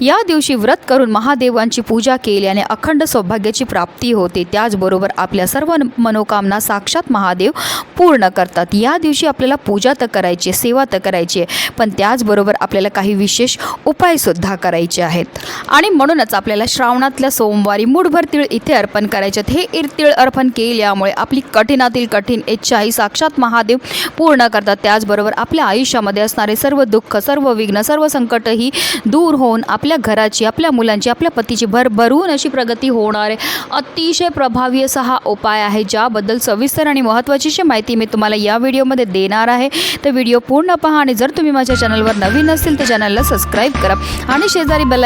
या दिवशी व्रत करून महादेवांची पूजा केल्याने अखंड सौभाग्याची प्राप्ती होते. त्याचबरोबर आपल्या सर्व मनोकामना साक्षात महादेव पूर्ण करतात. या दिवशी आपल्याला पूजा तर करायची सेवा तर करायची आहे पण त्याचबरोबर आपल्याला काही विशेष उपायसुद्धा करायचे आहेत. आणि म्हणूनच आपल्याला श्रावणातल्या सोमवारी मूठभर तीळ इथे अर्पण करायचे आहेत. हे इरतीळ अर्पण केल्यामुळे आपली कठीणातील कठीण इच्छाही साक्षात महादेव पूर्ण करतात. त्याचबरोबर आपल्या आयुष्यामध्ये असणारे सर्व दुःख सर्व विघ्न सर्व संकटही दूर होऊन आपल्या घराची आपल्या मुलांची आपल्या पतीची भरभरून अशी प्रगती होणार आहे. अतिशय प्रभावी असा हा उपाय आहे ज्याबद्दल सविस्तर आणि महत्त्वाची अशी माहिती मी तुम्हाला या व्हिडिओमध्ये देणार आहे. तर व्हिडिओ पूर्ण पहा आणि जर तुम्ही माझ्या चॅनलवर नवीन असतील तर चॅनलला सबस्क्राईब करा आणि शेजारी बेल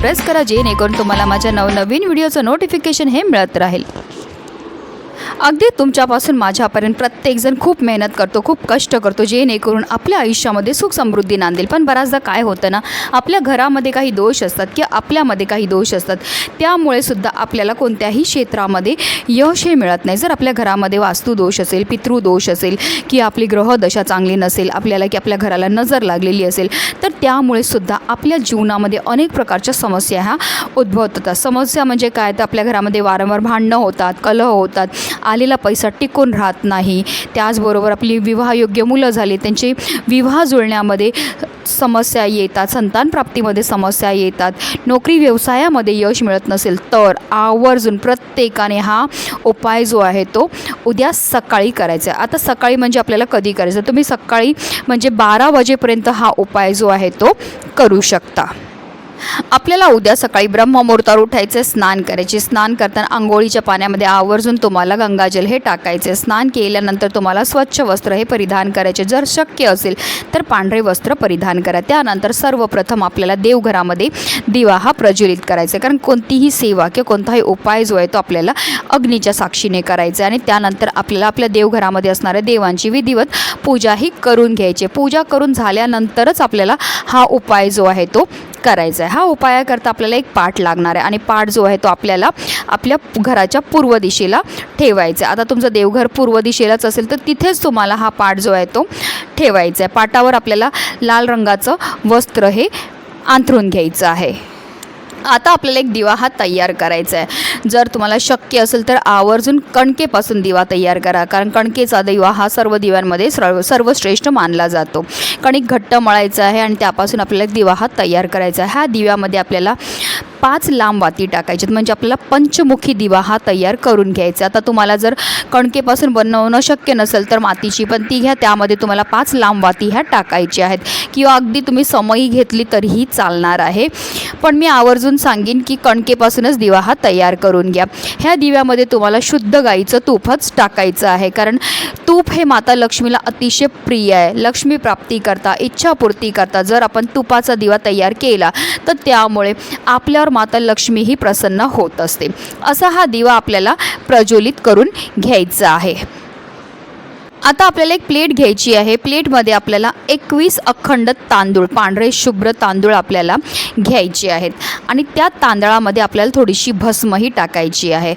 प्रेस करा जेणेकरून तुम्हाला माझ्या नवनवीन व्हिडिओचं नोटिफिकेशन हे मिळत राहील. अगदी तुमच्यापासून माझ्यापर्यंत प्रत्येकजण खूप मेहनत करतो खूप कष्ट करतो जेणेकरून आपल्या आयुष्यामध्ये सुख समृद्धी नांदेल. पण बऱ्याचदा काय होतं ना आपल्या घरामध्ये काही दोष असतात किंवा आपल्यामध्ये काही दोष असतात त्यामुळे सुद्धा आपल्याला कोणत्याही क्षेत्रामध्ये यश हे मिळत नाही. जर आपल्या घरामध्ये वास्तुदोष असेल पितृदोष असेल की आपली ग्रहदशा चांगली नसेल आपल्याला की आपल्या घराला नजर लागलेली असेल तर त्यामुळे सुद्धा आपल्या जीवनामध्ये अनेक प्रकारच्या समस्या ह्या उद्भवत होतात समस्या म्हणजे काय? तर आपल्या घरामध्ये वारंवार भांडणं होतात कलह होतात आलेला पैसा टिकून राहत नाही. त्याचबरोबर आपली विवाहयोग्य मुलं झाली त्यांची विवाह जुळण्यामध्ये समस्या येतात संतानप्राप्तीमध्ये समस्या येतात. नोकरी व्यवसायामध्ये यश मिळत नसेल तर आवर्जून प्रत्येकाने हा उपाय जो आहे तो उद्या सकाळी करायचा आहे. आता सकाळी म्हणजे आपल्याला कधी करायचं? तुम्ही सकाळी म्हणजे बारा वाजेपर्यंत हा उपाय जो आहे तो करू शकता. आपल्याला उद्या सकाळी ब्रह्ममुहूर्तावर उठायचे स्नान करायचे. स्नान करताना आंघोळीच्या पाण्यामध्ये आवर्जून तुम्हाला गंगाजल हे टाकायचे. स्नान केल्यानंतर तुम्हाला स्वच्छ वस्त्र हे परिधान करायचे. जर शक्य असेल तर पांढरे वस्त्र परिधान करा. त्यानंतर सर्वप्रथम आपल्याला देवघरामध्ये दिवा हा प्रज्वलित करायचा कारण कोणतीही सेवा किंवा कोणताही उपाय जो आहे तो आपल्याला अग्नीच्या साक्षीने करायचा आणि त्यानंतर आपल्याला आपल्या देवघरामध्ये असणाऱ्या देवांची विधिवत पूजा ही करून घ्यायची पूजा करून झाल्यानंतरच आपल्याला हा उपाय जो आहे तो करायचा आहे. हा उपायाकरता आपल्याला एक पाठ लागणार आहे आणि पाठ जो आहे तो आपल्याला आपल्या घराच्या पूर्व दिशेला ठेवायचा आहे. आता तुमचं देवघर पूर्व दिशेलाच असेल तर तिथेच तुम्हाला हा पाठ जो आहे तो ठेवायचा आहे. पाटावर आपल्याला लाल रंगाचं वस्त्र हे अंथरून घ्यायचं आहे. आता आपल्याला एक दिवा हा तयार करायचा आहे. जर तुम्हाला शक्य असेल तर आवर्जून कणकेपासून दिवा तयार करा. कारण कणकेचा दिवा हा सर्व दिव्यांमध्ये सर्व सर्वश्रेष्ठ मानला जातो. कणिक घट्ट मळायचं आहे आणि त्यापासून आपल्याला एक दिवा हा तयार करायचा आहे. ह्या दिव्यामध्ये आपल्याला पाच लांब वाती टाकायच्यात म्हणजे आपल्याला पंचमुखी दिवा हा तयार करून घ्यायचा. आता तुम्हाला जर कणकेपासून बनवणं शक्य नसेल तर मातीची पण ती घ्या त्यामध्ये तुम्हाला पाच लांब वाती ह्या टाकायच्या आहेत. किंवा अगदी तुम्ही समयी घेतली तरीही चालणार आहे. पण मी आवर्जून सांगेन की कणकेपासूनच दिवा हा तयार करून घ्या. ह्या दिव्यामध्ये तुम्हाला शुद्ध गाईचं तूपच टाकायचं आहे. कारण तूप हे माता लक्ष्मीला अतिशय प्रिय आहे. लक्ष्मी प्राप्ती करता इच्छापूर्ती करता जर आपण तुपाचा दिवा तयार केला तर त्यामुळे आपल्यावर माता लक्ष्मी ही प्रसन्न होत असते. असा हा दिवा आपल्याला प्रज्वलित करून घ्यायचा आहे. आता आपल्याला एक प्लेट घ्यायची आहे. प्लेटमध्ये आपल्याला एकवीस अखंड तांदूळ पांढरे शुभ्र तांदूळ आपल्याला घ्यायचे आहेत. आणि त्या तांदळामध्ये आपल्याला थोडीशी भस्मही टाकायची आहे.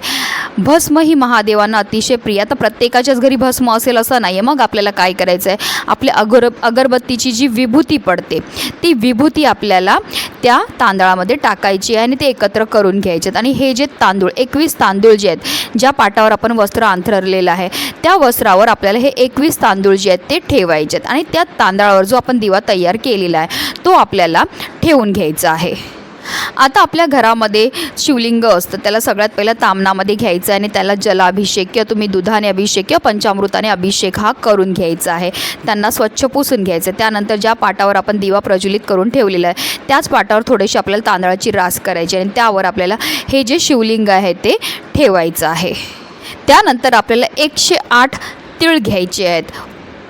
भस्म ही महादेवांना अतिशय प्रिय. आता प्रत्येकाच्याच घरी भस्म असेल असं नाही आहे मग आपल्याला काय करायचं आहे? आपल्या अगर अगरबत्तीची जी विभूती पडते ती विभूती आपल्याला त्या तांदळामध्ये टाकायची आहे आणि ते एकत्र करून घ्यायचे आहेत. आणि हे जे तांदूळ एकवीस तांदूळ जे आहेत ज्या पाटावर आपण वस्त्र अंथरलेलं आहे त्या वस्त्रावर आपल्याला हे एकवीस तांदूळ जे आहेत ते ठेवायचे आहेत आणि त्या तांदळावर जो आपण दिवा तयार केलेला आहे तो आपल्याला ठेवून घ्यायचा आहे. आता आपल्या घरामध्ये शिवलिंग असतं त्याला सगळ्यात पहिलं तामणामध्ये घ्यायचं आहे आणि त्याला जलाभिषेक किंवा तुम्ही दुधाने अभिषेक किंवा पंचामृताने अभिषेक हा करून घ्यायचा आहे. त्यांना स्वच्छ पुसून घ्यायचं आहे. त्यानंतर ज्या पाटावर आपण दिवा प्रज्वलित करून ठेवलेला आहे त्याच पाटावर थोडीशी आपल्याला तांदळाची रास करायची आणि त्यावर आपल्याला हे जे शिवलिंग आहे ते ठेवायचं आहे. त्यानंतर आपल्याला एकशे आठ तिळ घ्यायचे आहेत.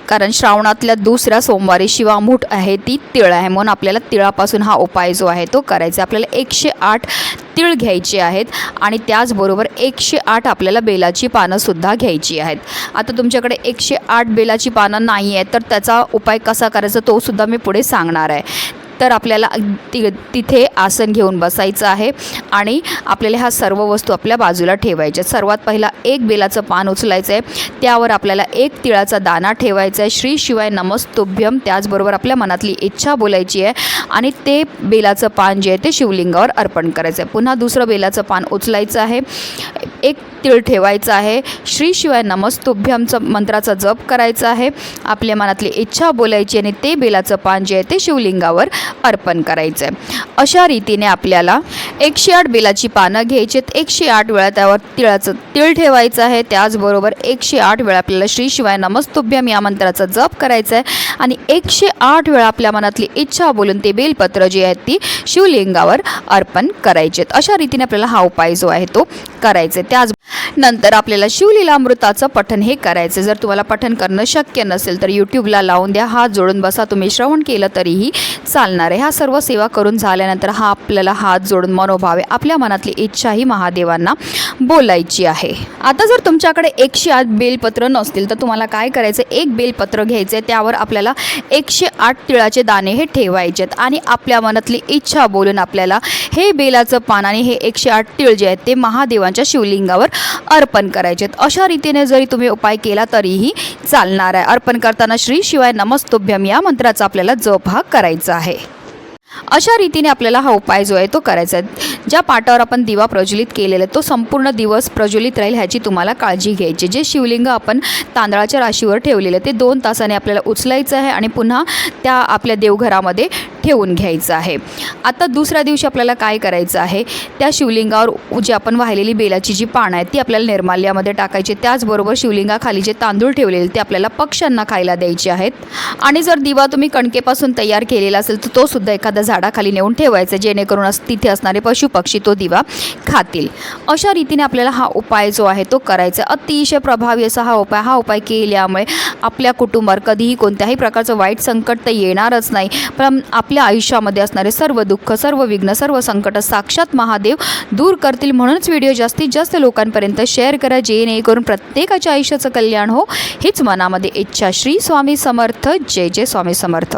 कारण श्रावणातल्या दुसऱ्या सोमवारी शिवामूठ आहे ती तिळ आहे. म्हणून आपल्याला तिळापासून हा उपाय जो आहे तो करायचा आहे. आपल्याला एकशे आठ तिळ घ्यायचे आहेत आणि त्याचबरोबर एकशे आठ आपल्याला बेलाची पानंसुद्धा घ्यायची आहेत. आता तुमच्याकडे एकशे आठ बेलाची पानं नाही आहेत तर त्याचा उपाय कसा करायचा तोसुद्धा मी पुढे सांगणार आहे. तर आपल्याला ति तिथे आसन घेऊन बसायचं आहे आणि आपल्याला ह्या सर्व वस्तू आपल्या बाजूला ठेवायच्या सर्वात पहिला एक बेलाचं पान उचलायचं आहे. त्यावर आपल्याला एक तिळाचा दाना ठेवायचा आहे. श्री शिवाय नमस्तुभ्यम त्याचबरोबर आपल्या मनातली इच्छा बोलायची आहे आणि ते बेलाचं पान जे आहे ते शिवलिंगावर अर्पण करायचं आहे. पुन्हा दुसरं बेलाचं पान उचलायचं आहे. एक तिळ ठेवायचं आहे. श्री शिवाय नमस्तुभ्यमचं मंत्राचा जप करायचा आहे. आपल्या मनातली इच्छा बोलायची आणि ते बेलाचं पान जे आहे ते शिवलिंगावर अर्पण करायचं आहे अशा रीतीने आपल्याला एकशे आठ बेलाची पानं घ्यायची आहेत. एकशे आठ वेळा त्यावर तिळाचं तिळ ठेवायचं आहे. त्याचबरोबर एकशे आठ वेळा आपल्याला श्री शिवाय नमस्तुभ्यम या मंत्राचा जप करायचा आहे आणि एकशे आठ वेळा आपल्या मनातली इच्छा बोलून ते बेलपत्र जी आहेत ती शिवलिंगावर अर्पण करायचे आहेत. अशा रीतीने आपल्याला हा उपाय जो आहे तो करायचा आहे त्याच नंतर आपल्याला शिवलीलामृताचं पठण हे करायचं जर तुम्हाला पठण करणं शक्य नसेल तर यूट्यूबला लावून द्या. हात जोडून बसा. तुम्ही श्रवण केलं तरीही चालणार आहे. ह्या सर्व सेवा करून झाल्यानंतर हा आपल्याला हात जोडून मनोभावे आपल्या मनातली इच्छाही महादेवांना बोलायची आहे. आता जर तुमच्याकडे एकशे आठ बेलपत्र नसतील तर तुम्हाला काय करायचं? एक बेलपत्र घ्यायचं आहे त्यावर आपल्याला एकशे आठ तिळाचे दाणे हे ठेवायचे आहेत आणि आपल्या मनातली इच्छा बोलून आपल्याला हे बेलाचं पान आणि हे एकशे आठ तिळ जे आहेत ते महादेवांच्या शिवलिंगावर अर्पण करायचे आहेत. अशा रीतीने जरी तुम्ही उपाय केला तरीही चालणार आहे. अर्पण करताना श्री शिवाय नमस्तुभ्यम या मंत्राचा आपल्याला जप हा करायचा आहे. अशा रीतीने आपल्याला हा उपाय जो आहे तो करायचा आहे. ज्या पाटावर आपण दिवा प्रज्वलित केलेला तो संपूर्ण दिवस प्रज्वलित राहील ह्याची तुम्हाला काळजी घ्यायची. जे शिवलिंग आपण तांदळाच्या राशीवर ठेवलेलं ते दोन तासाने आपल्याला उचलायचं आहे आणि पुन्हा त्या आपल्या देवघरामध्ये ठेवून घ्यायचं आहे. आता दुसऱ्या दिवशी आपल्याला काय करायचं आहे? त्या शिवलिंगावर जी आपण वाहिलेली बेलाची जी पानं आहेत ती आपल्याला निर्माल्यामध्ये टाकायची. त्याचबरोबर शिवलिंगाखाली जे तांदूळ ठेवलेले ते आपल्याला पक्ष्यांना खायला द्यायचे आहेत. आणि जर दिवा तुम्ही कणकेपासून तयार केलेला असेल तर तो सुद्धा एखाद्या झाडाखाली नेऊन ठेवायचा जेणेकरून अस- तिथे असणारे पशुपक्षी तो दिवा खातील. अशा रीतीने आपल्याला हा उपाय जो आहे तो करायचा आहे. अतिशय प्रभावी असा हा उपाय हा उपाय केल्यामुळे आपल्या कुटुंबावर कधीही कोणत्याही प्रकारचं वाईट संकट तर येणारच नाही. पण आपल्या आयुष्यामध्ये असणारे सर्व दुःख सर्व विघ्न सर्व संकट साक्षात महादेव दूर करतील म्हणूनच व्हिडिओ जास्तीत जास्त लोकांपर्यंत शेअर करा जेणेकरून प्रत्येकाच्या आयुष्याचं कल्याण हो. हीच मनामध्ये इच्छा. श्री स्वामी समर्थ. जय जय स्वामी समर्थ.